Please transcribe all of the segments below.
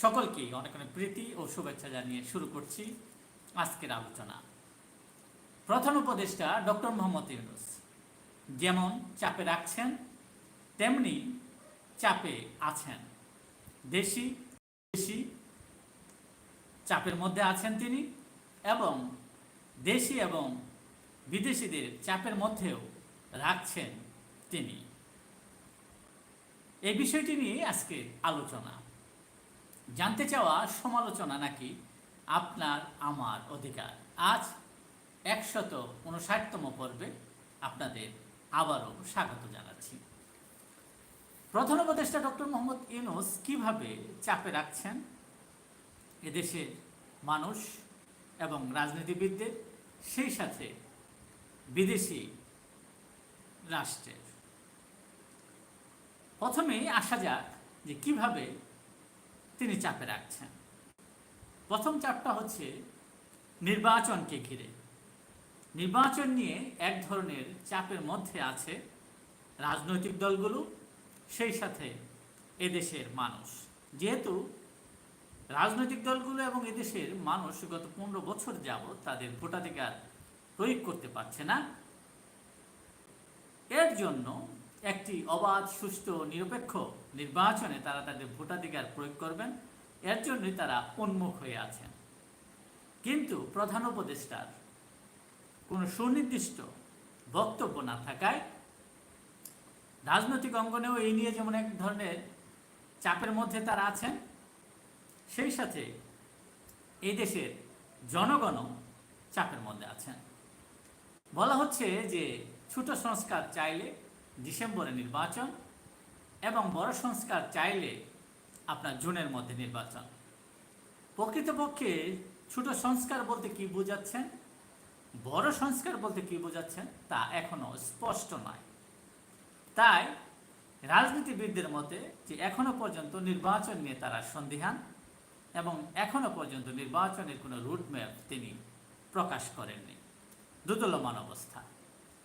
সকলকেই অনেক অনেক প্রীতি ও শুভেচ্ছা জানিয়ে শুরু করছি আজকের আলোচনা। প্রধান উপদেষ্টা ডক্টর মোহাম্মদ ইউনুস যেমন চাপে রাখছেন, তেমনি চাপে আছেন। দেশি দেশি চাপের মধ্যে আছেন তিনি এবং দেশি এবং বিদেশিদের চাপের মধ্যেও রাখছেন তিনি। এই বিষয়টি নিয়ে আজকে আলোচনা। জানতে চাওয়া সমালোচনা নাকি আপনার আমার অধিকার? আজ একশত উনষাটতম পর্বে আপনাদের আবারও স্বাগত জানাচ্ছি। প্রধান উপদেষ্টা ডক্টর মোহাম্মদ ইউনুস কীভাবে চাপে রাখছেন? এদেশের মানুষ এবং রাজনীতিবিদদের, সেই সাথে বিদেশি রাষ্ট্রের। প্রথমেই আসা যাক যে কীভাবে তিনি চাপে রাখছেন। প্রথম চাপটা হচ্ছে নির্বাচনকে ঘিরে। নির্বাচন নিয়ে এক ধরনের চাপের মধ্যে আছে রাজনৈতিক দলগুলো, সেই সাথে এদেশের মানুষ। যেহেতু রাজনৈতিক দলগুলো এবং এদেশের মানুষ গত পনেরো বছর যাবৎ তাদের ভোটাধিকার প্রয়োগ করতে পারছে না, এর জন্য একটি অবাধ, সুষ্ঠু, নিরপেক্ষ নির্বাচনে তারা তাদের ভোটাধিকার প্রয়োগ করবেন। এর জন্যই তারা উন্মুখ হয়ে আছেন। কিন্তু প্রধান উপদেষ্টার কোনো সুনির্দিষ্ট বক্তব্য না থাকায় রাজনৈতিক অঙ্গনেও এই নিয়ে যেমন এক ধরনের চাপের মধ্যে তারা আছেন, সেই সাথে এই দেশের জনগণও চাপের মধ্যে আছেন। বলা হচ্ছে যে ছোট সংস্কার চাইলে ডিসেম্বরে নির্বাচন এবং বড় সংস্কার চাইলে আপনার জুনের মধ্যে নির্বাচন। প্রকৃতপক্ষে ছোট সংস্কার বলতে কি বোঝাচ্ছেন? বড় সংস্কার বলতে কি বোঝাচ্ছেন? তা এখনও স্পষ্ট নয়। তাই রাজনীতিবিদদের মতে যে এখনও পর্যন্ত নির্বাচন নিয়ে তারা সন্দিহান এবং এখনও পর্যন্ত নির্বাচনের কোনো রুটম্যাপ তিনি প্রকাশ করেননি। দুদলমান অবস্থা।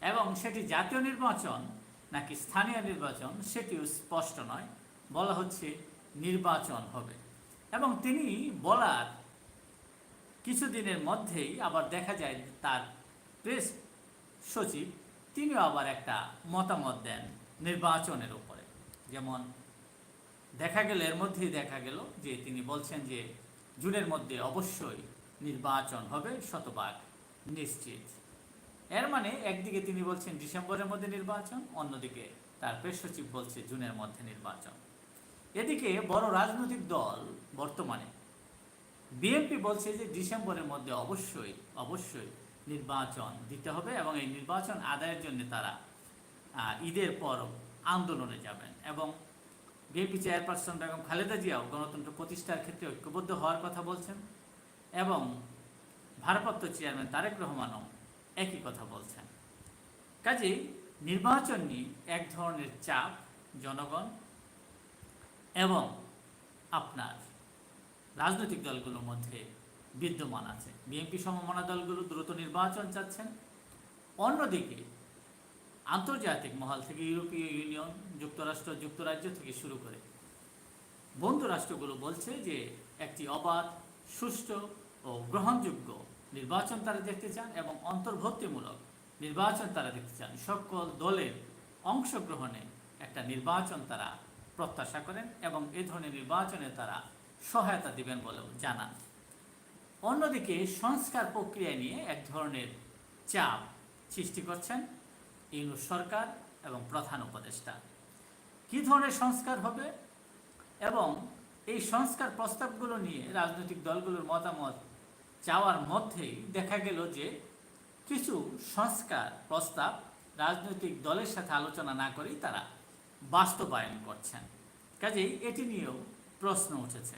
এবং সেটি জাতীয় নির্বাচন নাকি স্থানীয় নির্বাচন সেটিও স্পষ্ট নয়, বলা হচ্ছে নির্বাচন হবে। এবং তিনি বলার কিছুদিনের মধ্যেই আবার দেখা যায় তার প্রেস সচিব, তিনিও আবার একটা মতামত দেন নির্বাচনের উপরে। যেমন দেখা গেল, এর মধ্যেই দেখা গেল যে তিনি বলছেন যে জুনের মধ্যে অবশ্যই নির্বাচন হবে, শতভাগ নিশ্চিত। এর মানে একদিকে তিনি বলছেন ডিসেম্বরের মধ্যে নির্বাচন, অন্যদিকে তার প্রেস সচিব বলছে জুনের মধ্যে নির্বাচন। এদিকে বড় রাজনৈতিক দল বর্তমানে বিএনপি বলছে যে ডিসেম্বরের মধ্যে অবশ্যই অবশ্যই নির্বাচন দিতে হবে এবং এই নির্বাচন আদায়ের জন্য তারা ঈদের পর আন্দোলনে যাবেন এবং বিএনপি চেয়ারপারসন বেগম খালেদা জিয়াও গণতন্ত্র প্রতিষ্ঠার ক্ষেত্রে ঐক্যবদ্ধ হওয়ার কথা বলছেন এবং ভারপ্রাপ্ত চেয়ারম্যান তারেক রহমানও একই কথা বলছেন। কাজেই নির্বাচন নিয়ে এক ধরনের চাপ জনগণ এবং আপনার রাজনৈতিক দলগুলোর মধ্যে বিদ্যমান আছে। বিএনপি সমমনা দলগুলো দ্রুত নির্বাচন চাচ্ছেন। অন্যদিকে আন্তর্জাতিক মহল থেকে ইউরোপীয় ইউনিয়ন, যুক্তরাষ্ট্র, যুক্তরাজ্য থেকে শুরু করে বন্ধু রাষ্ট্রগুলো বলছে যে একটি অবাধ, সুষ্ঠু ও গ্রহণযোগ্য নির্বাচন তারা দেখতে চান এবং অন্তর্ভুক্তিমূলক নির্বাচন তারা দেখতে চান। সকল দলের অংশগ্রহণে একটা নির্বাচন তারা প্রত্যাশা করেন এবং এ ধরনের নির্বাচনে তারা সহায়তা দিবেন বলেও জানান। অন্যদিকে সংস্কার প্রক্রিয়া নিয়ে এক ধরনের চাপ সৃষ্টি করছেন ইউনুস সরকার এবং প্রধান উপদেষ্টা। কী ধরনের সংস্কার হবে এবং এই সংস্কার প্রস্তাবগুলো নিয়ে রাজনৈতিক দলগুলোর মতামত চাওয়ার মধ্যেই দেখা গেল যে কিছু সংস্কার, প্রস্তাব রাজনৈতিক দলের সাথে আলোচনা না করেই তারা বাস্তবায়ন করছেন। কাজেই এটি নিয়েও প্রশ্ন উঠেছে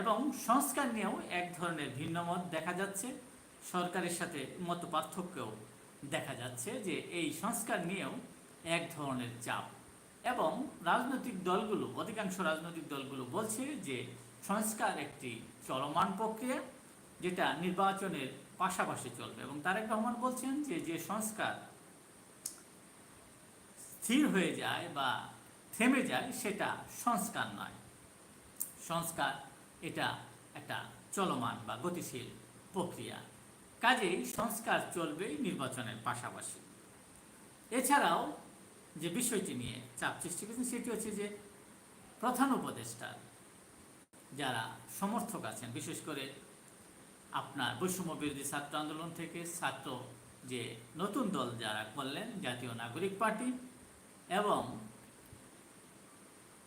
এবং সংস্কার নিয়েও এক ধরনের ভিন্নমত দেখা যাচ্ছে। সরকারের সাথে মত পার্থক্যও দেখা যাচ্ছে যে এই সংস্কার নিয়েও এক ধরনের চাপ এবং রাজনৈতিক দলগুলো, অধিকাংশ রাজনৈতিক দলগুলো বলছে যে সংস্কার একটি চলমান প্রক্রিয়া। যেটা নির্বাচনের পাশাপাশি চলবে। এবং তারেক রহমান বলছেন যে যে সংস্কার স্থির হয়ে যায় বা থেমে যায়, সেটা সংস্কার নয়। সংস্কার এটা একটা চলমান বা গতিশীল প্রক্রিয়া। কাজেই সংস্কার চলবেই নির্বাচনের পাশাপাশি। এছাড়াও যে বিষয়টি নিয়ে চাপ সৃষ্টি করেছেন, সেটি হচ্ছে যে, প্রধান উপদেষ্টার যারা সমর্থক আছেন, বিশেষ করে আপনার বৈষম্য বিরোধী ছাত্র আন্দোলন থেকে ছাত্র যে নতুন দল যারা করলেন, জাতীয় নাগরিক পার্টি এবং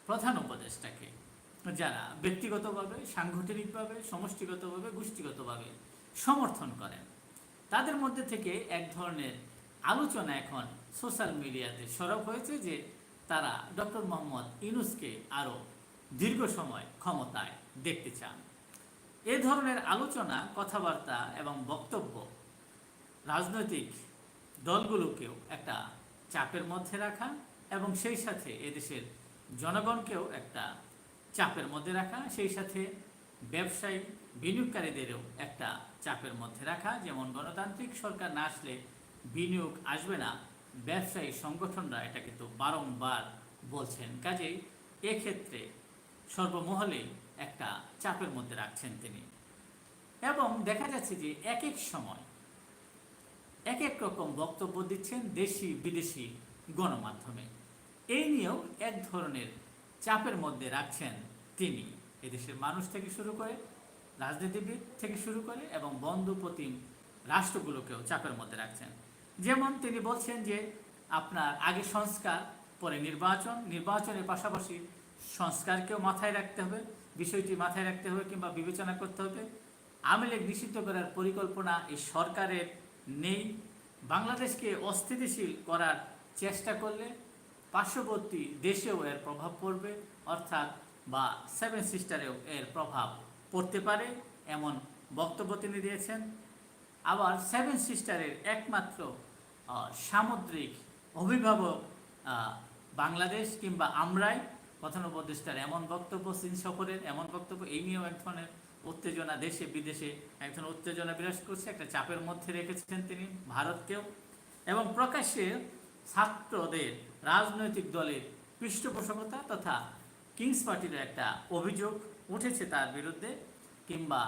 প্রধান উপদেষ্টাকে, যারা ব্যক্তিগতভাবে, সাংগঠনিকভাবে, সমষ্টিগতভাবে, গোষ্ঠীগতভাবে সমর্থন করেন, তাদের মধ্যে থেকে এক ধরনের আলোচনা এখন সোশ্যাল মিডিয়াতে সরব হয়েছে যে তারা ডক্টর মোহাম্মদ ইনুসকে আরও দীর্ঘ সময় ক্ষমতায় দেখতে চান। এ ধরনের আলোচনা, কথাবার্তা এবং বক্তব্য রাজনৈতিক দলগুলোকেও একটা চাপের মধ্যে রাখা এবং সেই সাথে এদেশের জনগণকেও একটা চাপের মধ্যে রাখা, সেই সাথে ব্যবসায়ী বিনিয়োগকারীদেরও একটা চাপের মধ্যে রাখা। যেমন গণতান্ত্রিক সরকার না আসলে বিনিয়োগ আসবে না, ব্যবসায়ী সংগঠনরা এটা কিন্তু বারংবার বলছেন। কাজেই এক্ষেত্রে সর্বমহলে একটা চাপের মধ্যে রাখছেন তিনি। এবং দেখা যাচ্ছে যে এক এক সময় এক এক রকম বক্তব্য দিচ্ছেন দেশি বিদেশি গণমাধ্যমে। এই নিয়েও এক ধরনের চাপের মধ্যে রাখছেন তিনি। এদেশের মানুষ থেকে শুরু করে, রাজনীতিবিদ থেকে শুরু করে এবং বন্ধুপ্রতিম রাষ্ট্রগুলোকেও চাপের মধ্যে রাখছেন। যেমন তিনি বলছেন যে, আপনার আগে সংস্কার, পরে নির্বাচন, নির্বাচনের পাশাপাশি সংস্কারকেও মাথায় রাখতে হবে। বিষয়টি মাথায় রাখতে হবে কিংবা বিবেচনা করতে হবে। আওয়ামী লীগ নিষিদ্ধ করার পরিকল্পনা এই সরকারের নেই। বাংলাদেশকে অস্থিতিশীল করার চেষ্টা করলে পার্শ্ববর্তী দেশেও এর প্রভাব পড়বে, অর্থাৎ বা সেভেন সিস্টারেও এর প্রভাব পড়তে পারে, এমন বক্তব্য তিনি দিয়েছেন। আবার সেভেন সিস্টারের একমাত্র সামুদ্রিক অভিভাবক বাংলাদেশ কিংবা আমরাই প্রধান উপদেষ্টার এমন বক্তব্য চীন সফরের, এমন বক্তব্য এই নিয়েও এক ধরনের উত্তেজনা দেশে, বিদেশে এক ধরনের উত্তেজনা বিরাজ করছে, একটা চাপের মধ্যে রেখেছেন তিনি ভারতকেও। এবং প্রকাশ্যে ছাত্রদের, রাজনৈতিক দলের পৃষ্ঠপোষকতা তথা কিংস পার্টির একটা অভিযোগ উঠেছে তার বিরুদ্ধে, কিংবা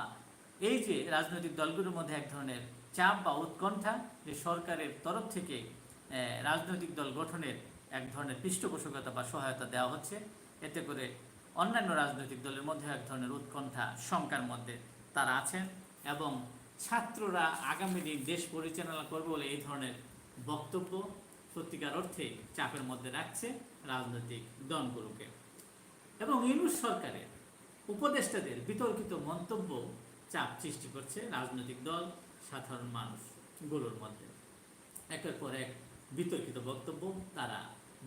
এই যে রাজনৈতিক দলগুলোর মধ্যে এক ধরনের চাপ বা উৎকণ্ঠা, যে সরকারের তরফ থেকে রাজনৈতিক দল গঠনের এক ধরনের পৃষ্ঠপোষকতা বা সহায়তা দেওয়া হচ্ছে এতে করে অন্যান্য রাজনৈতিক দলের মধ্যে এক ধরনের উৎকণ্ঠা, শঙ্কার মধ্যে তারা আছেন এবং ছাত্ররা আগামী দিন দেশ পরিচালনা করবে বলে এই ধরনের বক্তব্য সত্যিকার অর্থে চাপের মধ্যে রাখছে রাজনৈতিক দলগুলোকে। এবং ইউনুস সরকারের উপদেষ্টাদের বিতর্কিত মন্তব্য চাপ সৃষ্টি করছে রাজনৈতিক দল, সাধারণ মানুষগুলোর মধ্যে। একের পর এক বিতর্কিত বক্তব্য তারা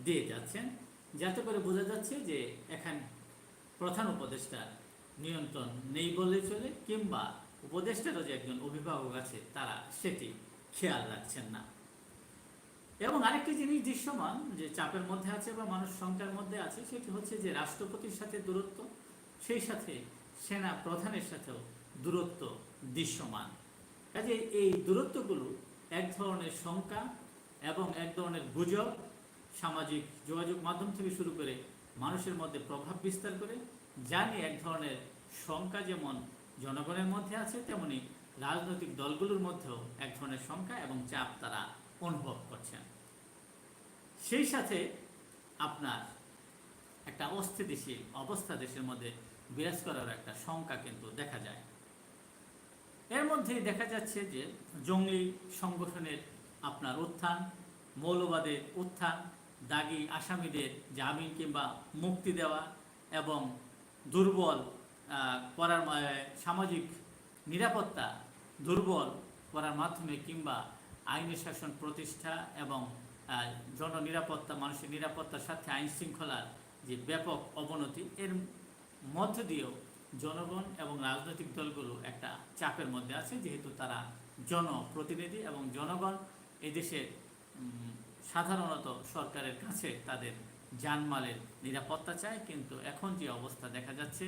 দিয়ে যাচ্ছেন। যাতে করে বোঝা যাচ্ছে যে এখানে প্রধান উপদেষ্টা নিয়ন্ত্রণ নেই বললে চলে, কিংবা উপদেষ্টারও যে একজন অভিভাবক আছে, তারা সেটি খেয়াল রাখছেন না। এবং আরেকটি জিনিস দৃশ্যমান যে চাপের মধ্যে আছে বা মানুষ সংখ্যার মধ্যে আছে, সেটি হচ্ছে যে রাষ্ট্রপতির সাথে দূরত্ব, সেই সাথে সেনা প্রধানের সাথেও দূরত্ব দৃশ্যমান। কাজে এই দূরত্বগুলো এক ধরনের শঙ্কা এবং এক ধরনের গুজব সামাজিক যোগাযোগ মাধ্যম থেকে শুরু করে মানুষের মধ্যে প্রভাব বিস্তার করে নিয়ে এক ধরনের শঙ্কা যেমন জনগণের মধ্যে আছে, তেমনি রাজনৈতিক দলগুলোর মধ্যেও এক ধরনের শঙ্কা এবং চাপ তারা অনুভব করছেন। সেই সাথে আপনার একটা অস্থিতিশীল অবস্থা দেশের মধ্যে বিরাজ করার একটা শঙ্কা কিন্তু দেখা যায়। এর মধ্যেই দেখা যাচ্ছে যে জঙ্গলি সংগঠনের আপনার উত্থান, মৌলবাদের উত্থান দাগি আসামিদের জামিন কিংবা মুক্তি দেওয়া এবং দুর্বল করার সামাজিক নিরাপত্তা দুর্বল করার মাধ্যমে কিংবা আইনি শাসন প্রতিষ্ঠা এবং জননিরাপত্তা, মানুষের নিরাপত্তার সাথে আইন শৃঙ্খলার যে ব্যাপক অবনতি, এর মধ্য দিয়েও জনগণ এবং রাজনৈতিক দলগুলো একটা চাপের মধ্যে আছে, যেহেতু তারা জনপ্রতিনিধি এবং জনগণ এদেশের সাধারণত সরকারের কাছে তাদের জানমালের নিরাপত্তা চায়, কিন্তু এখন যে অবস্থা দেখা যাচ্ছে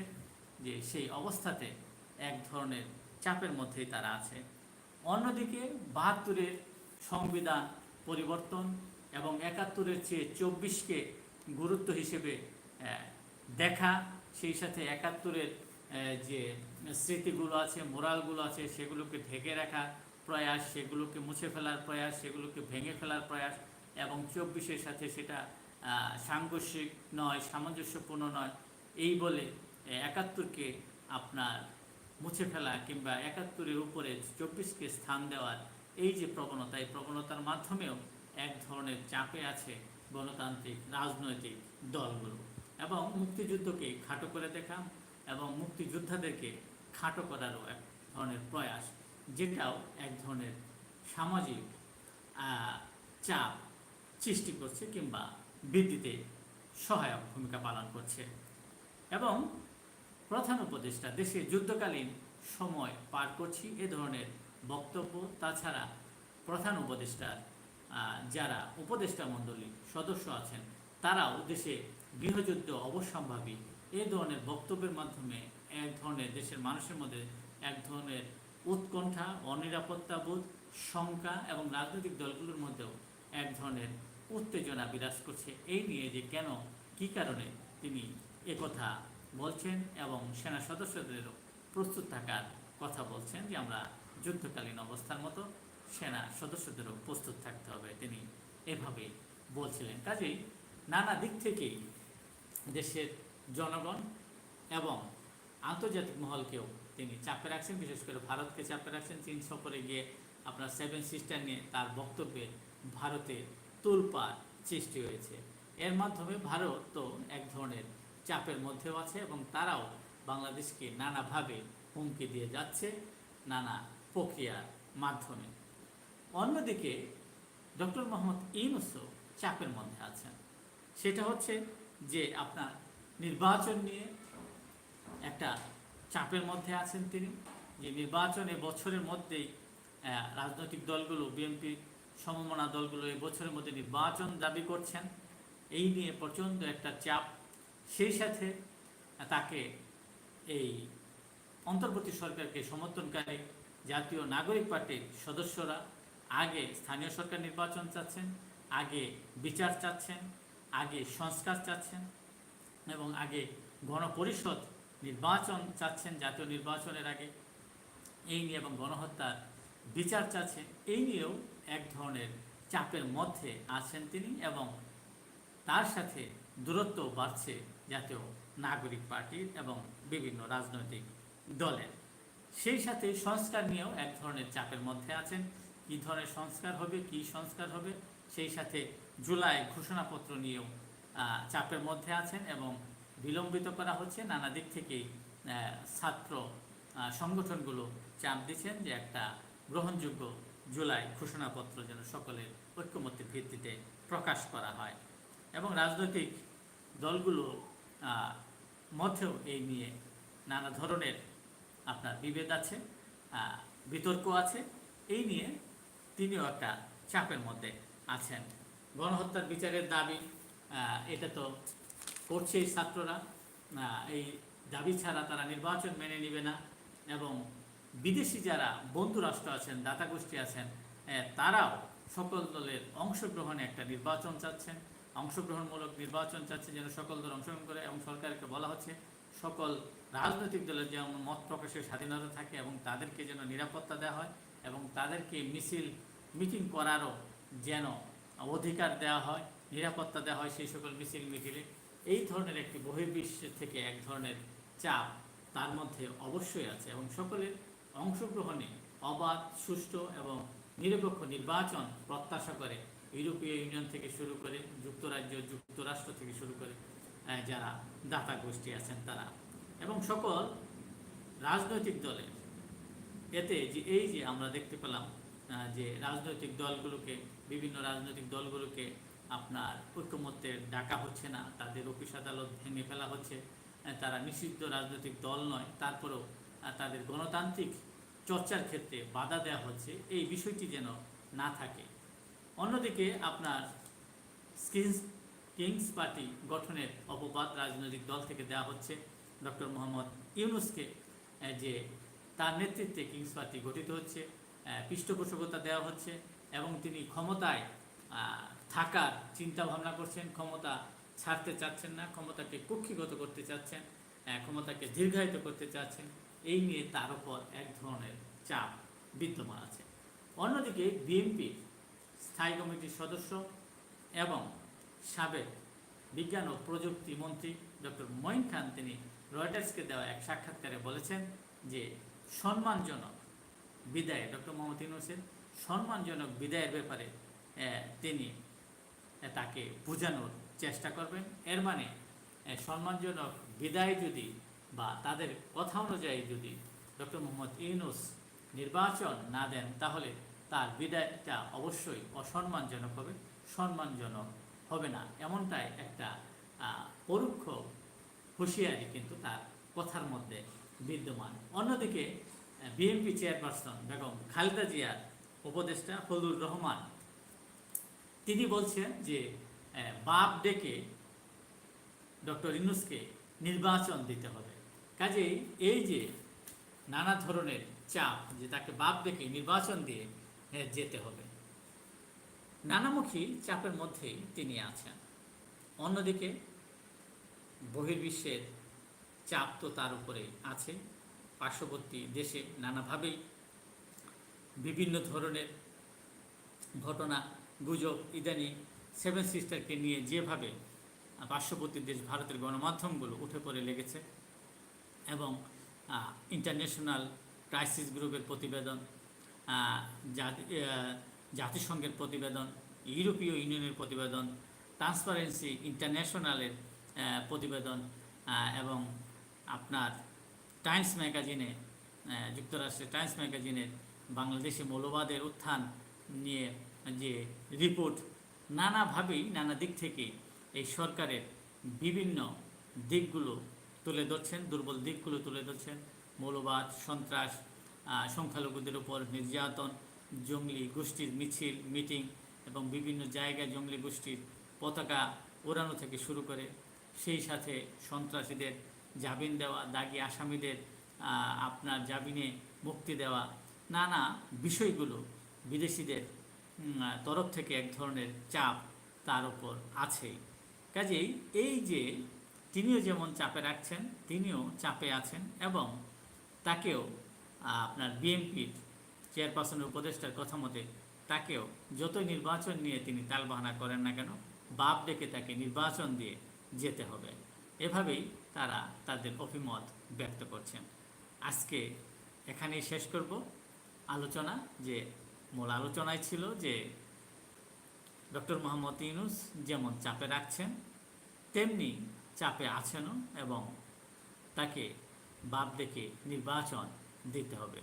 যে সেই অবস্থাতে এক ধরনের চাপের মধ্যেই তারা আছে। অন্যদিকে বাহাত্তরের সংবিধান পরিবর্তন এবং একাত্তরের চেয়ে চব্বিশকে গুরুত্ব হিসেবে দেখা, সেই সাথে একাত্তরের যে স্মৃতিগুলো আছে, মোরালগুলো আছে, সেগুলোকে ঢেকে রাখার প্রয়াস, সেগুলোকে মুছে ফেলার প্রয়াস, সেগুলোকে ভেঙে ফেলার প্রয়াস এবং চব্বিশের সাথে সেটা সাংঘর্ষিক নয়, সামঞ্জস্যপূর্ণ নয়, এই বলে একাত্তরকে আপনার মুছে ফেলা কিংবা একাত্তরের উপরে চব্বিশকে স্থান দেওয়ার এই যে প্রবণতা, এই প্রবণতার মাধ্যমেও এক ধরনের চাপে আছে গণতান্ত্রিক, রাজনৈতিক দলগুলো। এবং মুক্তিযুদ্ধকে খাটো করে দেখা এবং মুক্তিযোদ্ধাদেরকে খাটো করারও এক ধরনের প্রয়াস, যেটাও এক ধরনের সামাজিক চাপ সৃষ্টি করছে কিংবা বৃদ্ধিতে সহায়ক ভূমিকা পালন করছে। এবং প্রধান উপদেষ্টা, দেশে যুদ্ধকালীন সময় পার করছি এ ধরনের বক্তব্য। তাছাড়া প্রধান উপদেষ্টার যারা উপদেষ্টা মণ্ডলী সদস্য আছেন, তারাও দেশে গৃহযুদ্ধ অবশ্যম্ভাবী। এ ধরনের বক্তব্যের মাধ্যমে এক ধরনের দেশের মানুষের মধ্যে এক ধরনের উৎকণ্ঠা, অনিরাপত্তাবোধ, শঙ্কা এবং রাজনৈতিক দলগুলোর মধ্যেও এক ধরনের উত্তেজনা বিরাজ করছে। এই নিয়ে যে কেন, কি কারণে তিনি একথা বলছেন এবং সেনা সদস্যদেরও প্রস্তুত থাকার কথা বলছেন যে আমরা যুদ্ধকালীন অবস্থার মতো সেনা সদস্যদেরও প্রস্তুত থাকতে হবে, তিনি এভাবে বলছিলেন। কাজেই নানা দিক থেকেই দেশের জনগণ এবং আন্তর্জাতিক মহলকেও তিনি চাপে রাখছেন, বিশেষ করে ভারতকে চাপে রাখছেন। চীন সফরে গিয়ে আপনার সেভেন সিস্টার নিয়ে তার বক্তব্যে ভারতে তোলপাড় সৃষ্টি হয়েছে। এর মাধ্যমে ভারত তো এক ধরনের চাপের মধ্যেও আছে এবং তারাও বাংলাদেশকে নানাভাবে হুমকি দিয়ে যাচ্ছে নানা প্রক্রিয়ার মাধ্যমে। অন্যদিকে ডক্টর মোহাম্মদ ইউনুসও চাপের মধ্যে আছেন। সেটা হচ্ছে যে আপনার নির্বাচন নিয়ে একটা চাপের মধ্যে আছেন তিনি। যে নির্বাচনে বছরের মধ্যেই রাজনৈতিক দলগুলো, বিএনপি সমমনা দলগুলো এই বছরের মধ্যে নির্বাচন দাবি করছেন। এই নিয়ে প্রচণ্ড একটা চাপ। সেই সাথে তাকে এই অন্তর্বর্তী সরকারকে সমর্থনকারী জাতীয় নাগরিক পার্টির সদস্যরা আগে স্থানীয় সরকার নির্বাচন চাচ্ছেন, আগে বিচার চাচ্ছেন, আগে সংস্কার চাচ্ছেন এবং আগে গণপরিষদ নির্বাচন চাচ্ছেন জাতীয় নির্বাচনের আগে। এই নিয়ে এবং গণহত্যার বিচার চাচ্ছেন। এই নিয়েও এক ধরনের চাপের মধ্যে আছেন তিনি এবং তার সাথে দূরত্ব বাড়ছে জাতীয় নাগরিক পার্টির এবং বিভিন্ন রাজনৈতিক দলের। সেই সাথে সংস্কার নিয়েও এক ধরনের চাপের মধ্যে আছেন। কী ধরনের সংস্কার হবে, কী সংস্কার হবে, সেই সাথে জুলাই ঘোষণাপত্র নিয়েও চাপের মধ্যে আছেন এবং বিলম্বিত করা হচ্ছে। নানা দিক থেকেই ছাত্র সংগঠনগুলো চাপ দিচ্ছেন যে একটা গ্রহণযোগ্য জুলাই ঘোষণাপত্র যেন সকলের ঐক্যমত্যের ভিত্তিতে প্রকাশ করা হয়। এবং রাজনৈতিক দলগুলো মধ্যেও এই নিয়ে নানা ধরনের আপনার বিভেদ আছে বিতর্ক আছে। এই নিয়ে তিনিও একটা চাপের মধ্যে আছেন। গণহত্যার বিচারের দাবি এটা তো করছেই ছাত্ররা এই দাবি ছাড়া তারা নির্বাচন মেনে নেবে না। এবং বিদেশি যারা বন্ধু রাষ্ট্র আছেন দাতা গোষ্ঠী আছেন তারাও সকল দলের অংশগ্রহণে একটা নির্বাচন চাচ্ছেন। অংশগ্রহণমূলক নির্বাচন চাচ্ছে যেন সকল দল অংশগ্রহণ করে এবং সরকারকে বলা হচ্ছে সকল রাজনৈতিক দলের যেমন মত প্রকাশের স্বাধীনতা থাকে এবং তাদেরকে যেন নিরাপত্তা দেওয়া হয় এবং তাদেরকে মিছিল, মিটিং করারও যেন অধিকার দেওয়া হয়, নিরাপত্তা দেওয়া হয় সেই সকল মিছিল মিছিলে এই ধরনের একটি বহির্বিশ্ব থেকে এক ধরনের চাপ তার মধ্যে অবশ্যই আছে এবং সকলের অংশগ্রহণে অবাধ, সুষ্ঠু এবং নিরপেক্ষ নির্বাচন প্রত্যাশা করে ইউরোপীয় ইউনিয়ন থেকে শুরু করে যুক্তরাজ্য, যুক্তরাষ্ট্র থেকে শুরু করে যারা দাতা গোষ্ঠী আছেন তারা। এবং সকল রাজনৈতিক দলের এতে যে এই যে আমরা দেখতে পেলাম যে রাজনৈতিক দলগুলোকে, বিভিন্ন রাজনৈতিক দলগুলোকে আপনার ঐক্যমত্যে ডাকা হচ্ছে না, তাদের অফিস আদালত ভেঙে ফেলা হচ্ছে তারা নিষিদ্ধ রাজনৈতিক দল নয়, তারপরেও তাদের গণতান্ত্রিক চর্চার ক্ষেত্রে বাধা দেওয়া হচ্ছে, এই বিষয়টি যেন না থাকে। অন্যদিকে আপনার স্কিন্স, কিংস পার্টি গঠনের অপবাদ রাজনৈতিক দল থেকে দেওয়া হচ্ছে। ডক্টর মোহাম্মদ ইউনুসকে যে তার নেতৃত্বে কিংস পার্টি গঠিত হচ্ছে পৃষ্ঠপোষকতা দেওয়া হচ্ছে এবং তিনি ক্ষমতায় থাকার চিন্তা ভাবনা করছেন, ক্ষমতা ছাড়তে চাচ্ছেন না, ক্ষমতাকে কক্ষিগত করতে চাচ্ছেন ক্ষমতাকে দীর্ঘায়িত করতে চাচ্ছেন। এই নিয়ে তার উপর এক ধরনের চাপ বিদ্যমান আছে। অন্যদিকে বিএনপির স্থায়ী কমিটির সদস্য এবং সাবেক বিজ্ঞান ও প্রযুক্তি মন্ত্রী ডক্টর মঈন খান, তিনি রয়টার্সকে দেওয়া এক সাক্ষাৎকারে বলেছেন যে সম্মানজনক বিদায় ডক্টর মোহাম্মদ ইউনুসের সম্মানজনক বিদায়ের ব্যাপারে তিনি তাকে বোঝানোর চেষ্টা করবেন। এর মানে সম্মানজনক বিদায় যদি বা তাদের কথা অনুযায়ী যদি ডক্টর মোহাম্মদ ইউনুস নির্বাচন না দেন, তাহলে তার বিদায়টা অবশ্যই অসম্মানজনক হবে, সম্মানজনক হবে না। এমনটাই একটা পরোক্ষ হুঁশিয়ারি কিন্তু তার কথার মধ্যে বিদ্যমান। অন্যদিকে বিএনপি চেয়ারপারসন বেগম খালেদা জিয়ার উপদেষ্টা ফজলুর রহমান, তিনি বলছেন যে বাপ ডেকে ডক্টর ইনুসকে নির্বাচন দিতে হবে। কাজেই এই যে নানা ধরনের চাপ যে তাকে বাপ ডেকে নির্বাচন দিয়ে যেতে হবে। নানামুখী চাপের মধ্যেই তিনি আছেন। অন্যদিকে বহির্বিশ্বের চাপ তো তার উপরে আছে। পার্শ্ববর্তী দেশে নানাভাবেই বিভিন্ন ধরনের ঘটনা, গুজব, ইদানিং সেভেন সিস্টারকে নিয়ে যেভাবে পার্শ্ববর্তী দেশ ভারতের গণমাধ্যমগুলো উঠে পড়ে লেগেছে এবং ইন্টারন্যাশনাল ক্রাইসিস গ্রুপের প্রতিবেদন জাতি- জাতিসংঘের প্রতিবেদন, ইউরোপীয় ইউনিয়নের প্রতিবেদন ট্রান্সপারেন্সি ইন্টারন্যাশনালের প্রতিবেদন এবং আপনার টাইমস ম্যাগাজিনে যুক্তরাষ্ট্রের টাইমস ম্যাগাজিনের বাংলাদেশে মৌলবাদের উত্থান নিয়ে যে রিপোর্ট নানাভাবেই নানা দিক থেকে এই সরকারের বিভিন্ন দিকগুলো তুলে ধরছেন, দুর্বল দিকগুলো তুলে ধরছেন। মৌলবাদ, সন্ত্রাস সংখ্যালঘুদের উপর নির্যাতন, জঙ্গলি গোষ্ঠীর মিছিল, মিটিং এবং বিভিন্ন জায়গায় জঙ্গলি গোষ্ঠীর পতাকা ওড়ানো থেকে শুরু করে সেই সাথে সন্ত্রাসীদের জামিন দেওয়া, দাগি আসামিদের আপনার জামিনে মুক্তি দেওয়া, নানা বিষয়গুলো বিদেশিদের তরফ থেকে এক ধরনের চাপ তার উপর আছেই। কাজেই এই যে তিনিও যেমন চাপে রাখছেন, তিনিও চাপে আছেন এবং তাকেও আপনার বিএনপির চেয়ারপারসনের উপদেষ্টার কথা মতে তাকেও যতই নির্বাচন নিয়ে তিনি তালবাহানা করেন না কেন, বাপ ডেকে তাকে নির্বাচন দিয়ে যেতে হবে। এভাবেই তারা তাদের অভিমত ব্যক্ত করছেন। আজকে এখানেই শেষ করব। আলোচনা যে মূল আলোচনায় ছিল যে ডক্টর মোহাম্মদ ইউনুস যেমন চাপে রাখছেন, তেমনি চাপে আছেনও এবং তাকে বাপ ডেকে নির্বাচন দিতে হবে।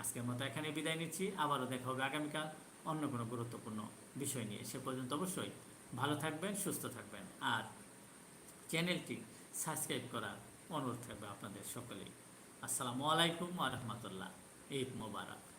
আজকের মতো এখানে বিদায় নিচ্ছি। আবারও দেখা হবে আগামীকাল অন্য কোনো গুরুত্বপূর্ণ বিষয় নিয়ে। সে পর্যন্ত অবশ্যই ভালো থাকবেন, সুস্থ থাকবেন আর চ্যানেলটি সাবস্ক্রাইব করার অনুরোধ থাকবে আপনাদের সকলেই। আসসালামু আলাইকুম আ রহমতুল্লাহ। ঈদ মোবারক।